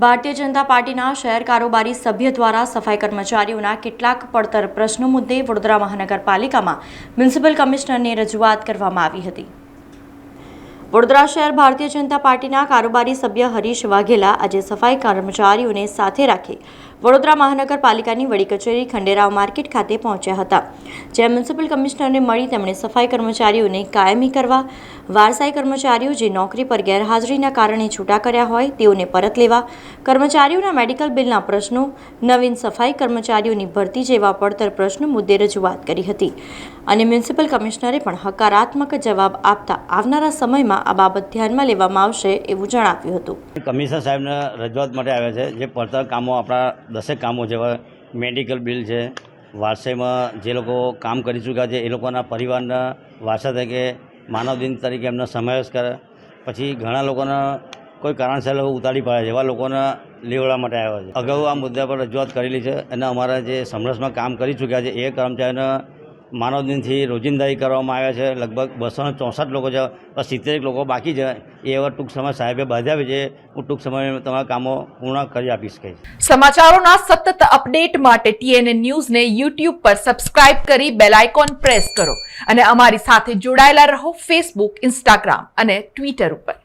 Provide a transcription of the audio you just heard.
ભારતીય જનતા પાર્ટીના શહેર કારોબારી સભ્ય દ્વારા સફાઈ કર્મચારીઓના કેટલાક પડતર પ્રશ્નો મુદ્દે વડોદરા મહાનગરપાલિકામાં મ્યુનિસિપલ કમિશનરને રજૂઆત કરવામાં આવી હતી. વડોદરા શહેર ભારતીય જનતા પાર્ટીના કારોબારી સભ્ય હરીશ વાઘેલા આજે સફાઈ કર્મચારીઓને સાથે રાખી વડોદરા મહાનગરપાલિકાની વડી કચેરી ખંડેરાવ માર્કેટ ખાતે પહોંચ્યા હતા, જ્યાં મ્યુનિસિપલ કમિશનરને મળી તેમણે સફાઈ કર્મચારીઓને કાયમી કરવા, વારસાઈ કર્મચારીઓ જે નોકરી પર ગેરહાજરીના કારણે છૂટા કર્યા હોય તેઓને પરત લેવા, કર્મચારીઓના મેડિકલ બિલના પ્રશ્નો, નવીન સફાઈ કર્મચારીઓની ભરતી જેવા પડતર પ્રશ્નો મુદ્દે રજૂઆત કરી હતી. અને મ્યુનિસિપલ કમિશનરે પણ હકારાત્મક જવાબ આપતા આવનારા સમયમાં આ બાબત ધ્યાનમાં લેવામાં આવશે એવું જણાવ્યું હતું. કમિશનર સાહેબને રજૂઆત માટે આવ્યા છે, જે પડતર કામો આપણા દસેક કામો જેવા મેડિકલ બિલ છે. વારસાઈમાં જે લોકો કામ કરી ચૂક્યા છે, એ લોકોના પરિવારના વારસા તરીકે, માનવ દિન તરીકે એમનો સમાવેશ કરે. પછી ઘણા લોકોના કોઈ કારણસર લોકો ઉતારી પાડે છે, એવા લોકોને લેવડા માટે આવ્યા છે. અગાઉ આ મુદ્દા પર રજૂઆત કરેલી છે અને અમારા જે સમરસમાં કામ કરી ચૂક્યા છે, એ કર્મચારીઓને માનવ દિનથી રોજિંદાઈ કરવામાં આવ્યા છે. લગભગ બસોને ચોસઠ લોકો છે સિત્તેર લોકો બાકી છે. એ હવે ટૂંક સમય સાહેબે બાંધ્યા છે. હું ટૂંક સમયમાં તમારા કામો પૂર્ણ કરી આપીશ કહીશ સમાચારોના સતત અપડેટ માટે ટીએનએ ન્યૂઝને યુટ્યુબ પર સબસ્ક્રાઇબ કરી બેલ આઇકોન પ્રેસ કરો. અને અમારી સાથે જોડાયેલા રહો ફેસબુક ઇન્સ્ટાગ્રામ અને ટ્વિટર ઉપર.